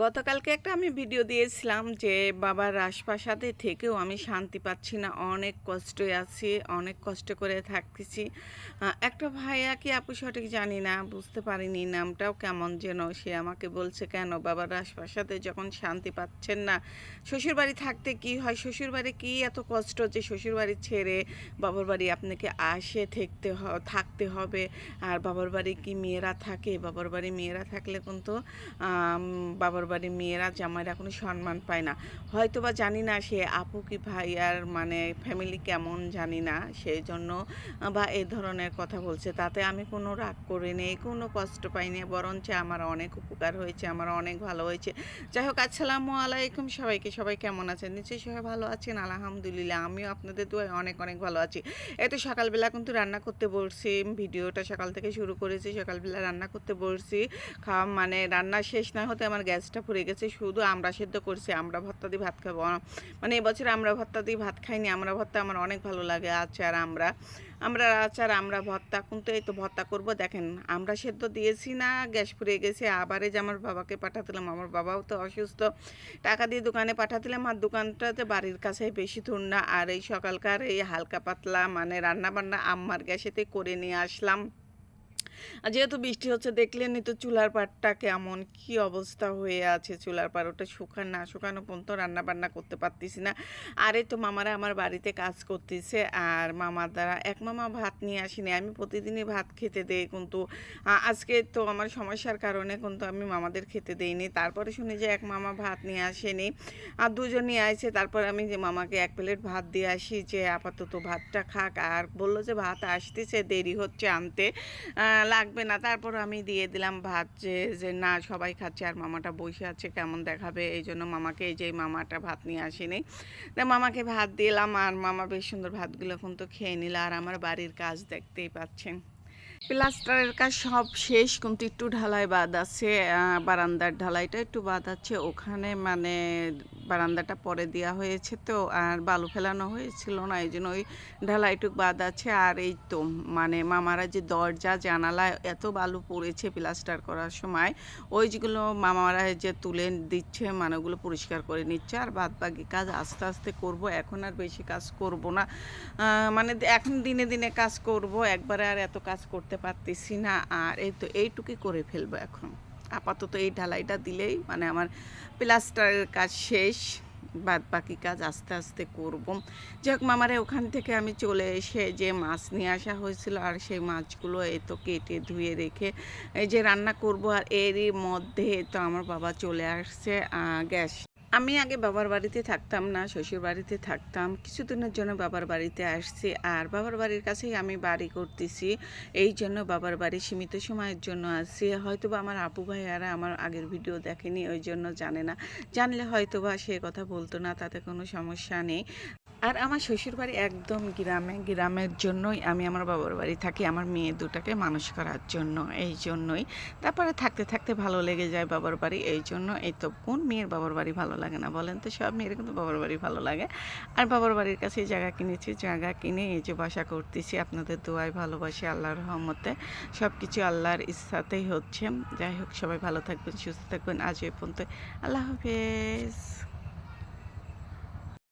গতকালকে একটা আমি ভিডিও দিয়েছিলাম যে বাবার রাজপ্রাসাদে থেকেও আমি শান্তি পাচ্ছি না অনেক কষ্টে আছি অনেক কষ্ট করে থাকতেছি। একটা ভাইয়া কি আপু সঠিক জানি না বুঝতে পারিনি নামটাও কেমন যেন সে আমাকে বলছে কেন বাবার রাজপ্রাসাদে যখন শান্তি পাচ্ছেন না শ্বশুরবাড়ি থাকতে কি হয়? শ্বশুরবাড়ি কি এত কষ্ট যে শ্বশুরবাড়ি ছেড়ে বাবার বাড়ি আপনাকে আসে থাকতে থাকতে হবে আর বাবার বাড়ি কি মেয়েরা থাকে? বাবার বাড়ি মেয়েরা থাকলে কিন্তু আম, বাবার বাড়ির মেয়েরা জামাইরা কোনো সম্মান পায় না। হয়তো বা জানি না সে আপু কি ভাই আর মানে ফ্যামিলি কেমন জানি না সেই জন্য বা এই ধরনের কথা বলছে। তাতে আমি কোনো রাগ করে নেই কোনো কষ্ট পাইনি বরঞ্চ আমার অনেক উপকার হয়েছে, আমার অনেক ভালো হয়েছে। যাই হোক, আসসালামু আলাইকুম সবাইকে, সবাই কেমন আছেন? নিশ্চয়ই সবাই ভালো আছেন, আলহামদুলিল্লাহ, আমিও আপনাদের দোয়ায় অনেক অনেক ভালো আছি। এই তো সকালবেলা কিন্তু রান্না করতে বলছি, ভিডিওটা সকাল থেকে শুরু করেছি, সকালবেলা রান্না করতে বলছি। খাওয়া মানে রান্না শেষ না হতে আমার গ্যাসটা পুড়ে গেছে, শুধু আমরা সেদ্ধ করছি, আমরা ভর্তা দিয়ে ভাত খাব। মানে এবছর আমরা ভর্তা দিয়ে ভাত খাইনি, আমরা ভর্তা আমার অনেক ভালো লাগে, আচার আমরা। আমরা আচার, আমরা ভর্তা, কিন্তু এই তো ভর্তা করব, দেখেন, আমরা সেদ্ধ দিয়েছি না, গ্যাস পুড়ে গেছে, আবার যে আমার বাবাকে পাঠাতেলাম, আমার বাবাও তো অসুস্থ। টাকা দিয়ে দোকানে পাঠাতেলাম, আর দোকানটাতে বাড়ির কাছে বেশি দূর না, আর এই সকালকার এই হালকা পাতলা মানে রান্না বান্না আম্মার গ্যাসেতে করে নিয়ে আসলাম। যেহেতু বৃষ্টি হচ্ছে, দেখলেনই তো চুলার পাড়টা কেমন, কি অবস্থা হয়ে আছে চুলার পাড় ওটা শুকান না, শুকানো পর্যন্ত রান্না বান্না করতে পারতেছি না। আর, তো মামারা আমার বাড়িতে কাজ করতেছে, আর মামার দ্বারা এক মামা ভাত নিয়ে আসিনি। আমি প্রতিদিনই ভাত খেতে দেই কিন্তু আজকে তো আমার সমস্যার কারণে কিন্তু আমি মামাদের খেতে দেইনি। তারপরে শুনি যে এক মামা ভাত নিয়ে আসেনি, আর দুজনই আসে তারপর আমি যে মামাকে এক প্লেট ভাত দিয়ে আসি যে, আপাতত ভাতটা খাক। আর বলল যে, ভাত আসতেছে, দেরি হচ্ছে আনতে। লাগবে না। তারপর আমি দিয়ে দিলাম ভাত যে যে না, সবাই খাচ্ছে আর মামাটা বসে আছে, কেমন দেখাবে? এই জন্য মামাকে এই যে মামাটা ভাত নিয়ে আসেনি। তা মামাকে ভাত দিলাম আর মামা বেশ সুন্দর ভাতগুলো এখন তো খেয়ে নিল। আর আমার বাড়ির কাজ দেখতেই পাচ্ছেন। প্লাস্টারের কাজ সব শেষ, কিন্তু একটু ঢালাই বাদ আছে বারান্দার ঢালাইটা একটু বাদ আছে। ওখানে মানে বারান্দাটা পরে দেওয়া হয়েছে তো, আর বালু ফেলানো হয়েছিল না, এই জন্য ওই ঢালাইটুক বাদ আছে। আর এই তো মানে মামারা যে দরজা জানালা এত বালু পড়েছে প্লাস্টার করার সময়, ওই যেগুলো মামারা যে তুলে দিচ্ছে মানে ওগুলো পরিষ্কার করে নিচ্ছে। আর বাদ বাকি কাজ আস্তে আস্তে করব, এখন আর বেশি কাজ করব না। মানে এখন দিনে দিনে কাজ করব, একবারে আর এত কাজ করতে পারতেছি না, আর এই তো এইটুকুই করে ফেলব এখন। আপাতত এই ঢালাইটা দিলেই মানে আমার প্লাস্টারের কাজ শেষ বাদ বাকি কাজ আস্তে আস্তে করব। যাক মামারে ওখান থেকে আমি চলে এসে যে মাছ নিয়ে আসা হয়েছিল, আর সেই মাছগুলো এই তো কেটে ধুয়ে রেখে এই যে রান্না করব, আর এরই মধ্যে তো আমার বাবা চলে আসছে গ্যাস আমি আগে বাবার বাড়িতে থাকতাম না, শ্বশুর বাড়িতে থাকতাম। কিছুদিনের জন্য বাবার বাড়িতে আসছি আর বাবার বাড়ির কাছেই আমি বাড়ি করতেছি। এই জন্য বাবার বাড়ি সীমিত সময়ের জন্য আসছি হয়তো বা আমার আপু ভাইয়ারা আমার আগের ভিডিও দেখেনি, ওই জন্য জানে না। জানলে হয়তো বা সে কথা বলতো না, তাতে কোনো সমস্যা নেই। আর আমার শ্বশুর বাড়ি একদম গ্রামে, গ্রামের জন্যই আমি আমার বাবার বাড়ি থাকি, আমার মেয়ে দুটাকে মানুষ করার জন্য, এই জন্যই। তারপরে থাকতে থাকতে ভালো লেগে যায় বাবার বাড়ি, এই জন্য এই তো কোন মেয়ের বাবার বাড়ি ভালো লাগে না বলেন তো, সব মেয়ের কিন্তু বাবার বাড়ি ভালো লাগে। আর বাবার বাড়ির কাছে জায়গা কিনেছি, জায়গা কিনে এই যে বাসা করতেছি, আপনাদের দোয়ায় ভালোবাসি, আল্লাহর রহমতে। সব কিছু আল্লাহর ইচ্ছাতেই হচ্ছে। যাই হোক, সবাই ভালো থাকবেন, সুস্থ থাকবেন। আজ এ পর্যন্ত আল্লাহ হাফেজ।